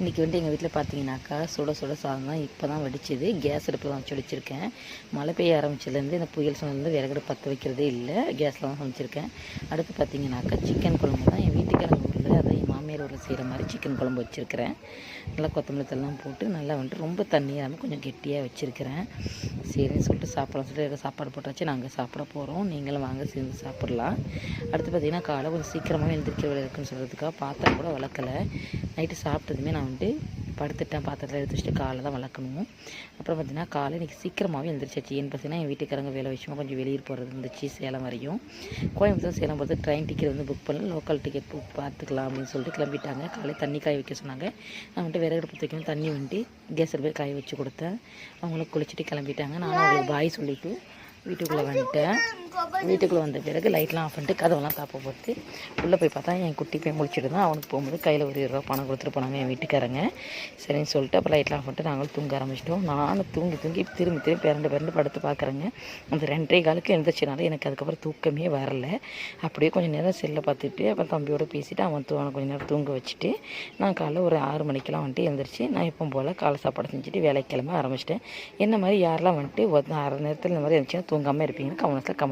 இன்றைக்கி வந்து எங்கள் வீட்டில் பார்த்தீங்கன்னாக்கா சுட சுட சாதம் தான் இப்போ தான் வடிச்சது. கேஸ் அடுப்பில் தான் வச்சு வச்சுருக்கேன் மழை பெய்ய ஆரம்பிச்சதுலேருந்து இந்த புயல் சொன்னதுலேருந்து விறகு பற்ற வைக்கிறதே இல்லை. கேஸில் தான் சமைச்சிருக்கேன். அடுத்து பார்த்தீங்கன்னாக்கா சிக்கன் குழம்பு தான் என் வீட்டுக்காரங்க ஊரில் செய்கிற மாதிரி சிக்கன் குழம்பு வச்சுருக்கிறேன். நல்லா கொத்தமல்லி தல்லாம் போட்டு நல்லா வந்துட்டு ரொம்ப தண்ணியாக கொஞ்சம் கெட்டியாக வச்சுருக்கிறேன். சரின்னு சொல்லிட்டு சாப்பிடலாம் சொல்லிட்டு சாப்பாடு போட்டாச்சு. நாங்கள் சாப்பிட போகிறோம். நீங்களும் வாங்க சேர்ந்து சாப்பிட்லாம். அடுத்து பார்த்தீங்கன்னா காலை கொஞ்சம் சீக்கிரமாகவே எழுந்திரிக்க வேலை இருக்குன்னு சொல்கிறதுக்காக பாத்திரம் கூட வளர்க்கலை. நைட்டு சாப்பிட்டதுமே நான் வந்துட்டு படுத்துட்டேன் பாத்திரத்தில் எடுத்து வச்சுட்டு காலை தான் வளர்க்கணும். அப்புறம் பார்த்தீங்கன்னா காலை இன்றைக்கி சீக்கிரமாகவே எழுந்திரிச்சாச்சு ஏன்னு பார்த்தீங்கன்னா என் வீட்டுக்காரங்க வேலை விஷயமா கொஞ்சம் வெளியூர் போகிறது இருந்துச்சு சேலம் வரையும். கோயம்புத்தூர் சேலம் போகிறது ட்ரெயின் டிக்கெட் வந்து புக் பண்ணல. லோக்கல் டிக்கெட் புக் பார்த்துக்கலாம் அப்படின்னு சொல்லிட்டு கிளம்பிட்டாங்க. காலை தண்ணி காய வைக்க சொன்னாங்க. நான் வந்துட்டு விறகு அடுப்பு வைக்கணும். தண்ணி வந்துட்டு கேஸில் போய் காய வச்சு கொடுத்தேன். அவங்களும் குளிச்சுட்டு கிளம்பிட்டாங்க. நானும் அவங்களுக்கு பாய் சொல்லிவிட்டு வீட்டுக்குள்ளே வந்துட்டேன். வீட்டுக்குள்ளே வந்த பிறகு லைட்லாம் ஆஃப் பண்ணிட்டு கதவெல்லாம் தாப்ப போட்டு உள்ளே போய் பார்த்தா என் குட்டி போய் முடிச்சுட்டு தான் அவனுக்கு போகும்போது கையில் ஒரு இருபது ரூபா பணம் கொடுத்துட்டு போனாங்க என் வீட்டுக்காரங்க. சரின்னு சொல்லிட்டு அப்போ லைட்லாம் ஆஃப் பண்ணிட்டு நாங்களும் தூங்க ஆரம்பிச்சிட்டோம். நானும் தூங்கி தூங்கி திரும்பி திரும்பி பிறண்டு பிறண்டு படுத்து பார்க்குறேங்க அந்த ரெண்டரை காலுக்கு எழுந்திரிச்சனால எனக்கு அதுக்கப்புறம் தூக்கமே வரல. அப்படியே கொஞ்சம் நேரம் செல்லை பார்த்துட்டு அப்புறம் தம்பியோட பேசிவிட்டு அவன் தூ அவனை கொஞ்சம் நேரம் தூங்க வச்சுட்டு நான் காலைல ஒரு ஆறு மணிக்கெல்லாம் வந்துட்டு எழுந்திரிச்சு நான் எப்போ போல் காலை சாப்பாடு செஞ்சுட்டு வேலைக்கு கிளம்ப ஆரம்பிச்சிட்டேன். என்ன மாதிரி யாரெல்லாம் வந்துட்டு ஒரு அரை நேரத்தில் இந்த மாதிரி இருந்துச்சுன்னா தூங்காமல் இருப்பீங்கன்னு கவனத்தில் கமெண்ட்